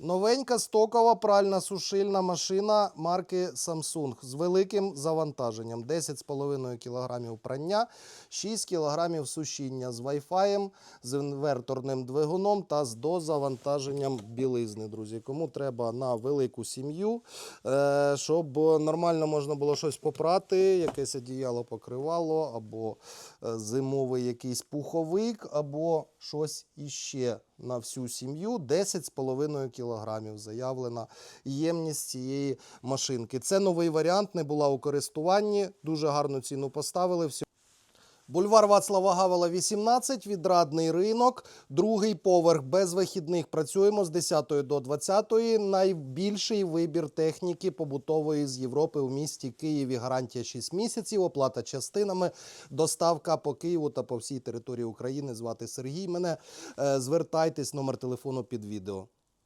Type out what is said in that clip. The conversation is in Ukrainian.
Новенька стокова пральна сушильна машина марки Samsung з великим завантаженням. 10,5 кг прання, 6 кг сушіння з Wi-Fi, з інверторним двигуном та з дозавантаженням білизни, друзі. Кому треба на велику сім'ю, е, щоб нормально можна було щось попрати, якесь одіяло покривало, або е, зимовий якийсь пуховик, або щось іще на всю сім'ю 10,5 кілограмів заявлена ємність цієї машинки. Це новий варіант, не була у користуванні. Дуже гарну ціну поставили. Бульвар Вацлава Гавела, 18, відрадний ринок, другий поверх без вихідних. Працюємо з 10 до 20. Найбільший вибір техніки побутової з Європи у місті Києві. Гарантія 6 місяців, оплата частинами, доставка по Києву та по всій території України. Звати Сергій. Мене Е, звертайтесь, номер телефону під відео.